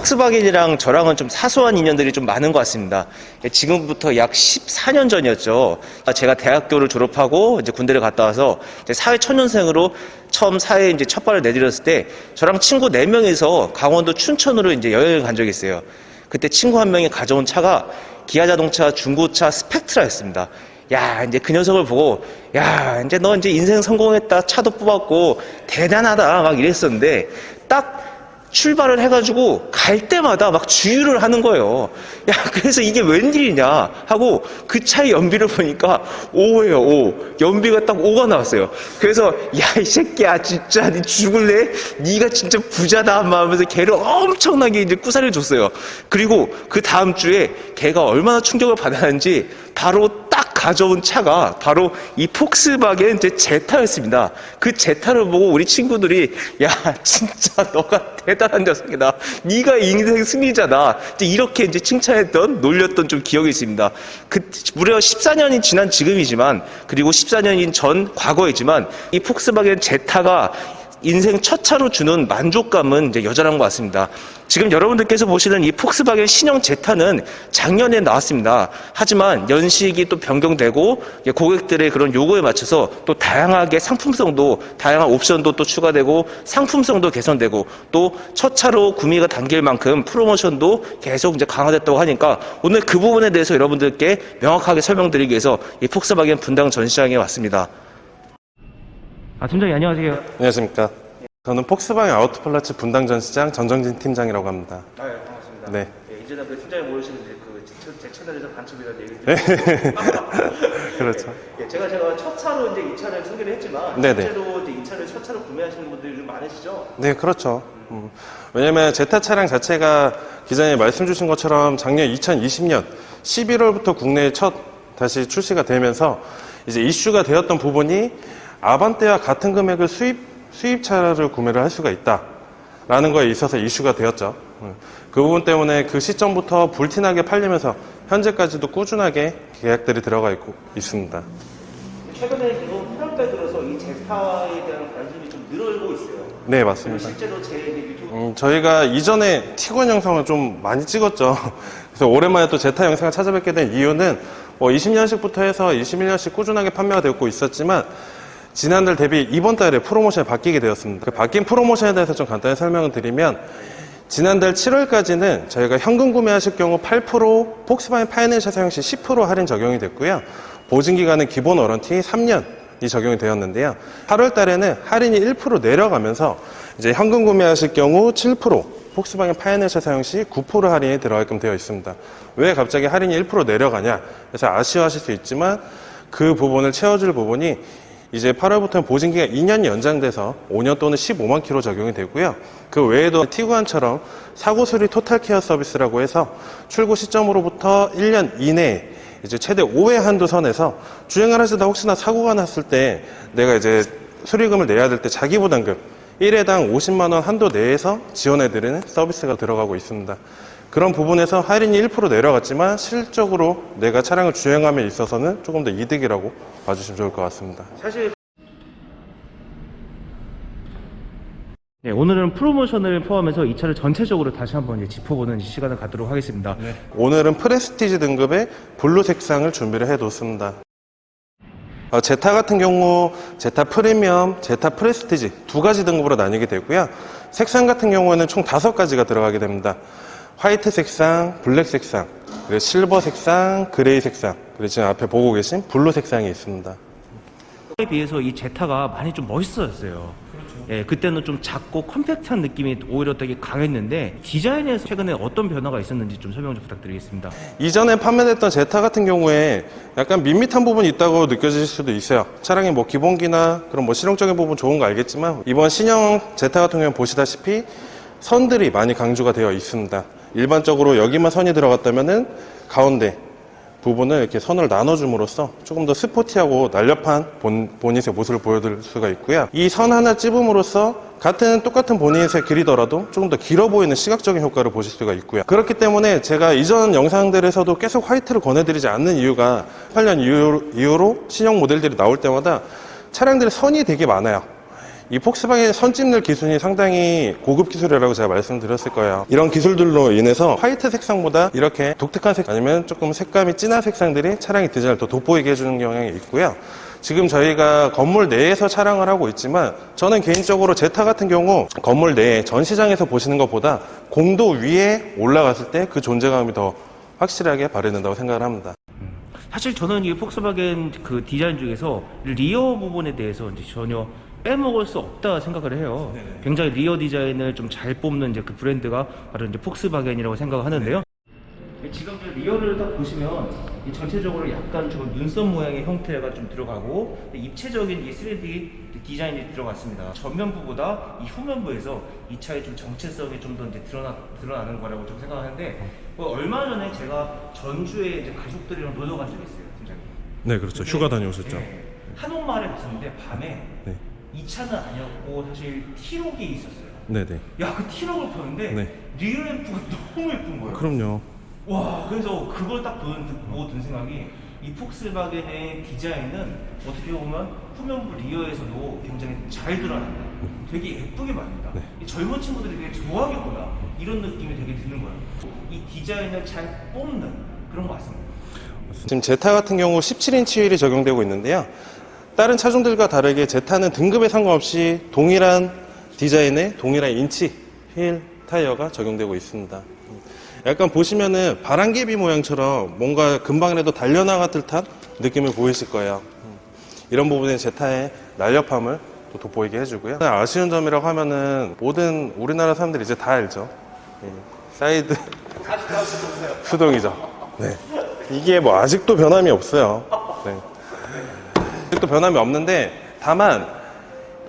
폭스바겐이랑 저랑은 좀 사소한 인연들이 좀 많은 것 같습니다. 예, 지금부터 약 14년 전이었죠. 제가 대학교를 졸업하고 이제 군대를 갔다 와서 사회 초년생으로 처음 사회에 이제 첫 발을 내디뎠을 때 저랑 친구 4명이서 강원도 춘천으로 이제 여행을 간 적이 있어요. 그때 친구 한 명이 가져온 차가 기아 자동차 중고차 스펙트라였습니다. 야, 이제 그 녀석을 보고, 야, 이제 너 이제 인생 성공했다. 차도 뽑았고, 대단하다. 막 이랬었는데, 딱 출발을 해가지고 갈 때마다 막 주유를 하는 거예요. 야, 그래서 이게 웬일이냐 하고 그 차의 연비를 보니까 5예요, 5. 연비가 딱 5가 나왔어요. 그래서 야, 이 새끼야, 진짜 니 죽을래? 니가 진짜 부자다. 막 하면서 걔를 엄청나게 이제 구사를 줬어요. 그리고 그 다음 주에 걔가 얼마나 충격을 받았는지 바로 딱 가져온 차가 바로 이 폭스바겐 제 제타였습니다. 그 제타를 보고 우리 친구들이 야 진짜 너가 대단한 녀석이다. 네가 인생 승리자다. 이제 이렇게 이제 칭찬했던 놀렸던 좀 기억이 있습니다. 그 무려 14년이 지난 지금이지만 그리고 14년인 전 과거이지만 이 폭스바겐 제타가 인생 첫 차로 주는 만족감은 이제 여전한 것 같습니다. 지금 여러분들께서 보시는 이 폭스바겐 신형 제타는 작년에 나왔습니다. 하지만 연식이 또 변경되고 고객들의 그런 요구에 맞춰서 또 다양하게 상품성도 다양한 옵션도 또 추가되고 상품성도 개선되고 또 첫 차로 구매가 당길 만큼 프로모션도 계속 이제 강화됐다고 하니까 오늘 그 부분에 대해서 여러분들께 명확하게 설명드리기 위해서 이 폭스바겐 분당 전시장에 왔습니다. 아 팀장님 안녕하세요. 안녕하십니까. 저는 폭스바겐 아우토플라츠 분당 전 시장 전정진 팀장이라고 합니다. 아, 예, 반갑습니다. 네. 예, 이제는 그 팀장이 모르시는 이제 그 제, 제 채널에서 간첩이라는 얘기 네. 그렇죠. 예, 제가 제가 첫 차로 이제 이 차를 소개를 했지만 네네. 실제로 이제 이 차를 첫 차로 구매하시는 분들이 좀 많으시죠? 네, 그렇죠. 음, 왜냐면 제타 차량 자체가 기자님 말씀 주신 것처럼 작년 2020년 11월부터 국내에 첫 다시 출시가 되면서 이제 이슈가 되었던 부분이 아반떼와 같은 금액을 수입 수입차를 구매를 할 수가 있다 라는 거에 있어서 이슈가 되었죠. 음, 그 부분 때문에 그 시점부터 불티나게 팔리면서 현재까지도 꾸준하게 계약들이 들어가 있고 있습니다. 최근에 이번 8월달 들어서 이 제타에 대한 관심이 좀 늘어나고 있어요. 네, 맞습니다. 실제로 제 유튜브 음, 저희가 이전에 티건 영상을 좀 많이 찍었죠. 그래서 오랜만에 또 제타 영상을 찾아뵙게 된 이유는 뭐 20년씩부터 해서 21년씩 꾸준하게 판매가 되고 있었지만 지난달 대비 이번 달에 프로모션이 바뀌게 되었습니다. 그 바뀐 프로모션에 대해서 좀 간단히 설명을 드리면 지난달 7월까지는 저희가 현금 구매하실 경우 8% 폭스바겐 파이낸셜 사용 시 10% 할인 적용이 됐고요. 보증 기간은 기본 워런티 3년 이 적용이 되었는데요. 8월 달에는 할인이 1% 내려가면서 이제 현금 구매하실 경우 7%, 폭스바겐 파이낸셜 사용 시 9% 할인이 들어가게끔 되어 있습니다. 왜 갑자기 할인이 1% 내려가냐? 그래서 아쉬워하실 수 있지만 그 부분을 채워줄 부분이 이제 8월부터는 보증기가 2년이 연장돼서 5년 또는 15만 킬로 적용이 되고요. 그 외에도 티구안처럼 사고 수리 토탈 케어 서비스라고 해서 출고 시점으로부터 1년 이내에 이제 최대 5회 한도 선에서 주행을 하시다 혹시나 사고가 났을 때 내가 이제 수리금을 내야 될 때 자기 부담금 1회당 50만 원 한도 내에서 지원해 드리는 서비스가 들어가고 있습니다. 그런 부분에서 할인이 1% 내려갔지만 실적으로 내가 차량을 주행함에 있어서는 조금 더 이득이라고 봐주시면 좋을 것 같습니다. 사실 네, 오늘은 프로모션을 포함해서 이 차를 전체적으로 다시 한번 이제 짚어보는 시간을 갖도록 하겠습니다. 오늘은 프레스티지 등급의 블루 색상을 준비를 해뒀습니다. 어, 제타 같은 경우 제타 프리미엄, 제타 프레스티지 두 가지 등급으로 나뉘게 되고요. 색상 같은 경우에는 총 다섯 가지가 들어가게 됩니다. 화이트 색상, 블랙 색상, 그리고 실버 색상, 그레이 색상, 그리고 지금 앞에 보고 계신 블루 색상이 있습니다. 에 비해서 이 제타가 많이 좀 멋있어졌어요. 예, 그때는 좀 작고 컴팩트한 느낌이 오히려 되게 강했는데 디자인에서 최근에 어떤 변화가 있었는지 좀 설명 좀 부탁드리겠습니다. 이전에 판매됐던 제타 같은 경우에 약간 밋밋한 부분이 있다고 느껴질 수도 있어요. 차량의 뭐 기본기나 그런 뭐 실용적인 부분 좋은 거 알겠지만 이번 신형 제타 같은 경우는 보시다시피 선들이 많이 강조가 되어 있습니다. 일반적으로 여기만 선이 들어갔다면은 가운데 부분을 이렇게 선을 나눠줌으로써 조금 더 스포티하고 날렵한 본, 보닛의 모습을 보여드릴 수가 있고요. 이 선 하나 찝음으로써 같은 똑같은 보닛의 길이더라도 조금 더 길어 보이는 시각적인 효과를 보실 수가 있고요. 그렇기 때문에 제가 이전 영상들에서도 계속 화이트를 권해드리지 않는 이유가 8년 이후, 이후로 신형 모델들이 나올 때마다 차량들의 선이 되게 많아요. 이 폭스바겐 선집늘 기술이 상당히 고급 기술이라고 제가 말씀드렸을 거예요. 이런 기술들로 인해서 화이트 색상보다 이렇게 독특한 색 아니면 조금 색감이 진한 색상들이 차량의 디자인을 더 돋보이게 해주는 경향이 있고요. 지금 저희가 건물 내에서 촬영을 하고 있지만 저는 개인적으로 제타 같은 경우 건물 내에 전시장에서 보시는 것보다 공도 위에 올라갔을 때 그 존재감이 더 확실하게 발휘된다고 생각을 합니다. 사실 저는 이 폭스바겐 그 디자인 중에서 리어 부분에 대해서 이제 전혀 빼먹을 수 없다 생각을 해요. 굉장히 리어 디자인을 좀 잘 뽑는 이제 그 브랜드가 바로 이제 폭스바겐이라고 생각을 하는데요. 지금 이제 리어를 딱 보시면 이 전체적으로 약간 좀 눈썹 모양의 형태가 좀 들어가고 입체적인 이 3D 디자인이 들어갔습니다. 전면부보다 이 후면부에서 이 차의 좀 정체성이 좀 더 이제 드러나, 드러나는 거라고 좀 생각하는데 뭐 얼마 전에 제가 전주에 이제 가족들이랑 놀러 간 적이 있어요, 팀장님. 네, 그렇죠. 휴가 다녀오셨죠. 네. 한옥마을에 갔었는데 밤에 네. 이 차는 아니었고 사실 T록이 있었어요. 네, 네. 야그 T록을 보는데 네. 리어램프가 너무 예쁜 거예요. 그럼요. 와 그래서 그걸 딱 보는 보고 든 생각이 이 폭스바겐의 디자인은 어떻게 보면 후면부 리어에서도 굉장히 잘 드러난다. 되게 예쁘게 만든다. 네. 이 젊은 친구들이 되게 좋아하겠구나. 이런 느낌이 되게 드는 거예요. 이 디자인을 잘 뽑는 그런 것 같습니다. 지금 제타 같은 경우 17인치 휠이 적용되고 있는데요. 다른 차종들과 다르게 제타는 등급에 상관없이 동일한 디자인의 동일한 인치 휠 타이어가 적용되고 있습니다. 약간 보시면은 바람개비 모양처럼 뭔가 금방이라도 달려나가 듯한 느낌을 보이실 거예요. 이런 부분이 제타의 날렵함을 또 돋보이게 해주고요. 아쉬운 점이라고 하면은 모든 우리나라 사람들이 이제 다 알죠. 이 사이드 수동이죠. 네. 이게 뭐 아직도 변함이 없어요. 네. 아직도 변함이 없는데 다만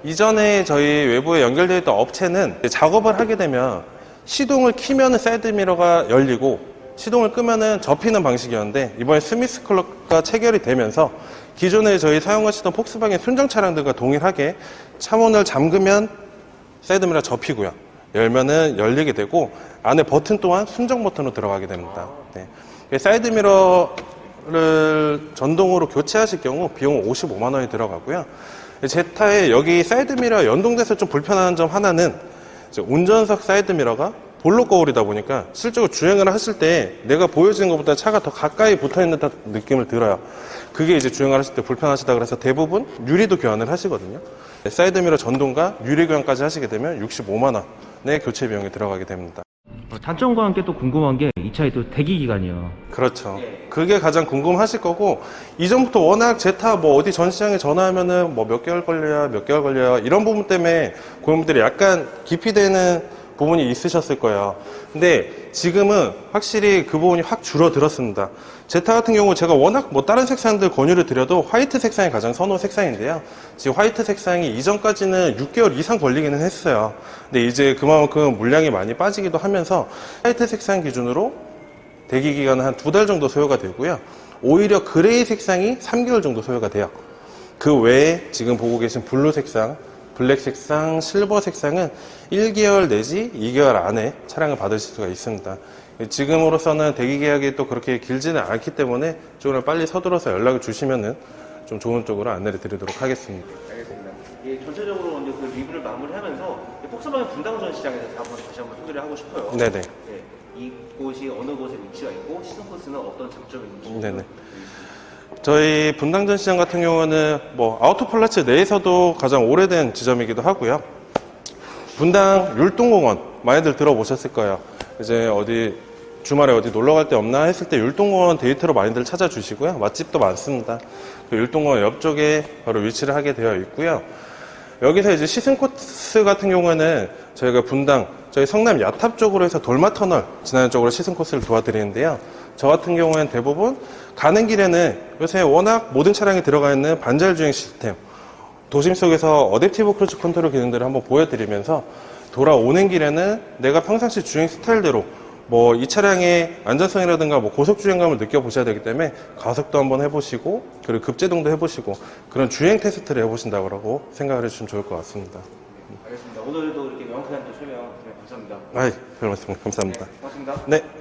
이전에 저희 외부에 연결되어 있던 업체는 작업을 하게 되면 시동을 키면은 사이드미러가 열리고 시동을 끄면은 접히는 방식이었는데 이번에 스미스 클럭과 체결이 되면서 기존에 저희 사용하시던 폭스바겐 순정 차량들과 동일하게 차문을 잠그면 사이드미러 접히고요. 열면은 열리게 되고 안에 버튼 또한 순정 버튼으로 들어가게 됩니다. 네. 사이드미러 를 전동으로 교체하실 경우 비용 55만 원이 들어가고요. 제타에 여기 사이드미러 연동돼서 좀 불편한 점 하나는 운전석 사이드미러가 볼록 거울이다 보니까 실제로 주행을 하실 때 내가 보여지는 것보다 차가 더 가까이 붙어 있는 듯한 느낌을 들어요. 그게 이제 주행을 하실 때 불편하시다 그래서 대부분 유리도 교환을 하시거든요. 사이드미러 전동과 유리 교환까지 하시게 되면 65만 원의 교체 비용이 들어가게 됩니다. 단점과 함께 또 궁금한 게 이 차의 또 대기 기간이요. 그렇죠. 그게 가장 궁금하실 거고 이전부터 워낙 제타 뭐 어디 전시장에 전화하면은 뭐 몇 개월 걸려야 몇 개월 걸려야 이런 부분 때문에 고객분들이 약간 기피되는 부분이 있으셨을 거예요. 근데 지금은 확실히 그 부분이 확 줄어들었습니다. 제타 같은 경우 제가 워낙 뭐 다른 색상들 권유를 드려도 화이트 색상이 가장 선호 색상인데요. 지금 화이트 색상이 이전까지는 6개월 이상 걸리기는 했어요. 근데 이제 그만큼 물량이 많이 빠지기도 하면서 화이트 색상 기준으로 대기 기간은 한 두 달 정도 소요가 되고요. 오히려 그레이 색상이 3개월 정도 소요가 돼요. 그 외에 지금 보고 계신 블루 색상, 블랙 색상, 실버 색상은 1개월 내지 2개월 안에 차량을 받으실 수가 있습니다. 지금으로서는 대기 계약이 또 그렇게 길지는 않기 때문에 조금 빨리 서둘러서 연락을 주시면은 좀 좋은 쪽으로 안내를 드리도록 하겠습니다. 알겠습니다. 예, 전체적으로 이제 그 리뷰를 마무리하면서 이 폭스바겐 분당 전 시장에 대해서 한번 다시 한번 소개를 하고 싶어요. 네네. 예, 이곳이 어느 곳에 위치가 있고 시선 코스는 어떤 장점이 있는지. 네네. 저희 분당전 시장 같은 경우는 뭐 아우토플라츠 내에서도 가장 오래된 지점이기도 하고요. 분당 율동공원 많이들 들어보셨을 거예요. 이제 어디 주말에 어디 놀러 갈 데 없나 했을 때 율동공원 데이트로 많이들 찾아주시고요. 맛집도 많습니다. 그 율동공원 옆쪽에 바로 위치를 하게 되어 있고요. 여기서 이제 시승 코스 같은 경우에는 저희가 분당, 저희 성남 야탑 쪽으로 해서 돌마터널 지나는 쪽으로 시승 코스를 도와드리는데요. 저 같은 경우에는 대부분 가는 길에는 요새 워낙 모든 차량이 들어가 있는 반절 주행 시스템, 도심 속에서 어댑티브 크루즈 컨트롤 기능들을 한번 보여드리면서 돌아오는 길에는 내가 평상시 주행 스타일대로 뭐 이 차량의 안전성이라든가 뭐 고속 주행감을 느껴보셔야 되기 때문에 가속도 한번 해보시고 그리고 급제동도 해보시고 그런 주행 테스트를 해보신다고 생각을 해주시면 좋을 것 같습니다. 알겠습니다. 오늘도 이렇게 명쾌한 또 설명. 아이, 별 말씀 감사합니다. 고맙습니다. 네.